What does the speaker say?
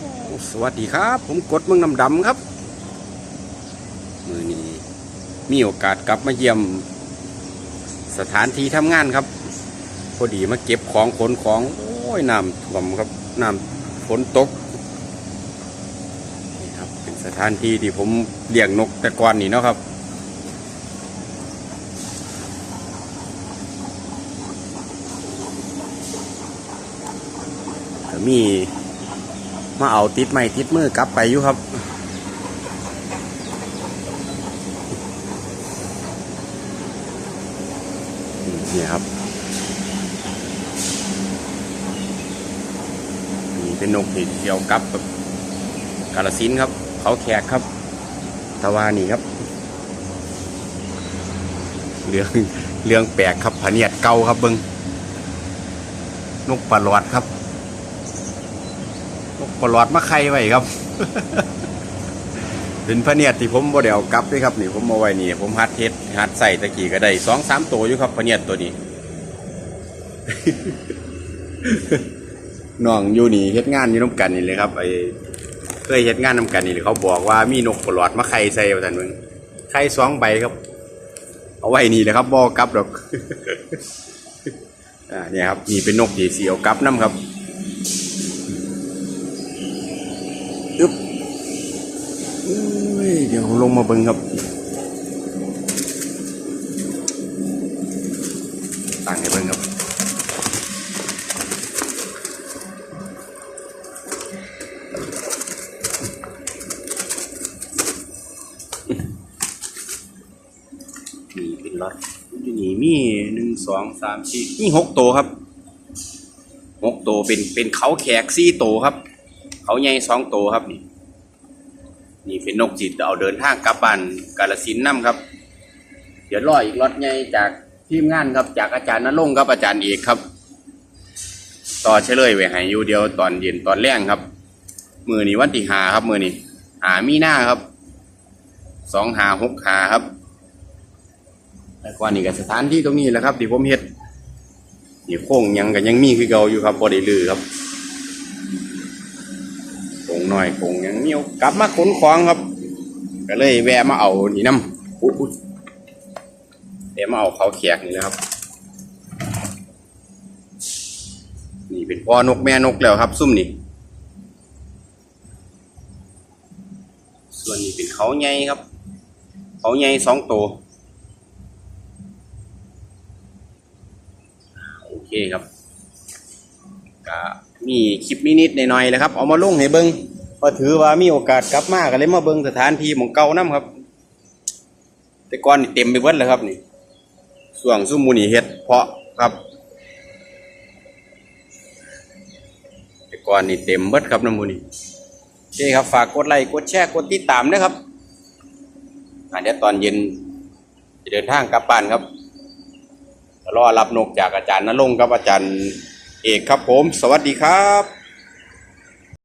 สวัสดีครับ ผมกดเมืองน้ำดำครับ มือนี้มีโอกาสกลับมาเยี่ยม สถานที่ทำงานครับ พอดีมาเก็บของขนของ โอ้ยน้ำท่วมครับน้ำฝนตกนี่ครับ เป็นสถานที่ที่ผมเลี้ยงนกแต่ก่อนนี่เนาะครับมี มาเอาติดไม้ติดมือกลับไปอยู่ครับ นี่ครับนี่เป็นนกที่เกี่ยวกับแบบกาลสินครับ เขาแขกครับตะวานี่ครับเรื่องเรื่องแปลกครับผเนียดเก่าครับเบิงนกปลาหลอดครับ ปลอดมาไข่ไว้ครับ เป็นพะเนียดที่ผมบ่ได้เอากลับด้วยครับนี่ผมเอาไว้นี่ ผมหัดเทสหัดใส่ตะกี้ก็ได้สองสามตัวอยู่ครับพระเนียดตัวนี้น้องอยู่นี่เฮ็ดงานอยู่น้ำกันนี่เลยครับไอ้เคยเฮ็ดงานน้ำกันนี่เขาบอกว่ามีนกปลอดมาไข่ใส่ว่าท่านมึงไข่สองใบครับ เอาไว้นี่เลยครับบ่กลับดอกอ่าเนี่ยครับนี่เป็นนกที่สีเอากลับน้ำครับ เดี๋ยวลงมาเบิ่งครับตั้งให้เบิ่งครับนี่เป็นรถอยู่นี่มีหนึ่งสองสามสี่นี่หกตัวครับหกตัวเป็นเป็นเขาแขกสี่ตัวครับ เขาใหญ่สองตัวครับนี่ นี่เป็นนกจิตเอาเดินทางกลับบ้านกาลสินน้ำครับ เดี๋ยวรออีกรถใหญ่จากทีมงานครับจากอาจารย์นรงค์ครับอาจารย์เอกครับ ต่อเฉลยไว้ให้อยู่เดียวตอนเย็นตอนแรงครับ มือนี้วันที่หาครับ มือนี้หามีหน้าครับสองหาหกหาครับแต่ก่อนนี่ก็สถานที่ตรงนี้แหละครับที่ผมเฮ็ดนี่โค้งยังก็ยังมีคือเก่าอยู่ครับบ่ได้ลือครับ โค้งน้อยคงยังมีโอกลับมาขนของครับ ก็เลยแวะมาเอานี่น้ำอุ๊ยแวะมาเอาเขาแขกนี่นะครับ นี่เป็นพ่อนกแม่นกแล้วครับซุ่มนี่ส่วนนี้เป็นเขาใหญ่ครับ เขาใหญ่สองตัวโอเคครับก็มีคลิปนิดๆหน่อยๆแหละครับ เอามาลงให้เบิง ก็ถือว่ามีโอกาสกลับมาก็เลยมาเบิงสถานที่หมองเก่านํครับ แต่ก่อนนี่เต็มไปเบิดเลยครับนี่ส่วงซุ่มมูนี่เฮ็ดเพาะครับ แต่ก่อนนี่เต็มเบิดครับน้ำมูนี่โอเคครับฝากกดไลค์กดแชร์กดติดตามนะครับอ่าเดี๋ยวตอนเย็นจะเดินทางกลับบ้านครับรอรับนกจากอาจารย์นรงค์กับอาจารย์เอกครับผม สวัสดีครับ